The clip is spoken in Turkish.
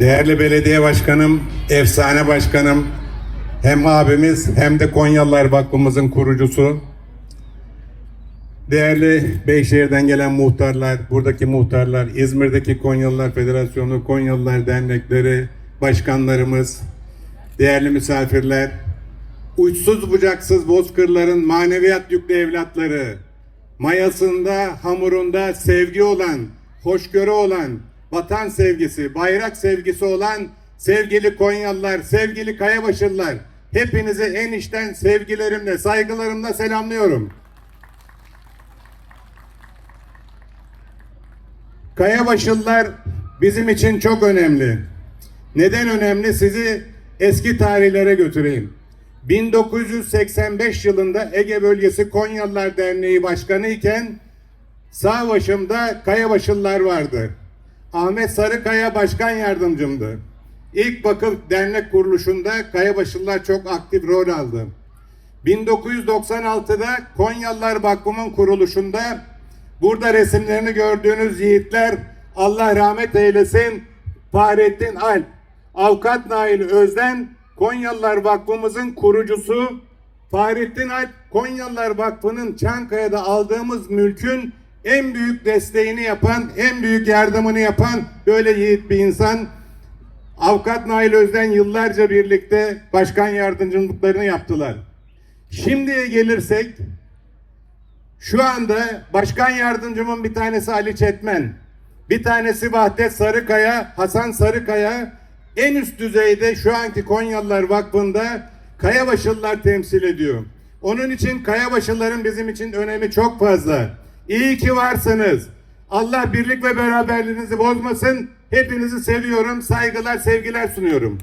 Değerli belediye başkanım, efsane başkanım, hem abimiz hem de Konyalılar Vakfımızın kurucusu. Değerli Beyşehir'den gelen muhtarlar, buradaki muhtarlar, İzmir'deki Konyalılar Federasyonu, Konyalılar Dernekleri, başkanlarımız, değerli misafirler, uçsuz bucaksız bozkırların maneviyat yüklü evlatları, mayasında, hamurunda sevgi olan, hoşgörü olan, vatan sevgisi, bayrak sevgisi olan sevgili Konyalılar, sevgili Kayabaşılılar, hepinizi en içten sevgilerimle, saygılarımla selamlıyorum. Kayabaşılılar bizim için çok önemli. Neden önemli? Sizi eski tarihlere götüreyim. 1985 yılında Ege Bölgesi Konyalılar Derneği Başkanı iken sağ başımda vardı. Ahmet Sarıkaya başkan yardımcımdı. İlk vakıf dernek kuruluşunda Kayabaşılılar çok aktif rol aldı. 1996'da Konyalılar Vakfı'nın kuruluşunda burada resimlerini gördüğünüz yiğitler Allah rahmet eylesin Fahrettin Alp, Avukat Nail Özden Konyalılar Vakfımızın kurucusu Fahrettin Alp Konyalılar Vakfı'nın Çankaya'da aldığımız mülkün en büyük desteğini yapan, en büyük yardımını yapan böyle yiğit bir insan. Avukat Nail Özden yıllarca birlikte başkan yardımcılıklarını yaptılar. Şimdiye gelirsek şu anda başkan yardımcımın bir tanesi Ali Çetmen, bir tanesi Vahdet Sarıkaya, Hasan Sarıkaya en üst düzeyde şu anki Konyalılar Vakfı'nda Kayabaşılılar temsil ediyor. Onun için Kayabaşılıların bizim için önemi çok fazla. İyi ki varsınız. Allah birlik ve beraberliğinizi bozmasın. Hepinizi seviyorum. Saygılar, sevgiler sunuyorum.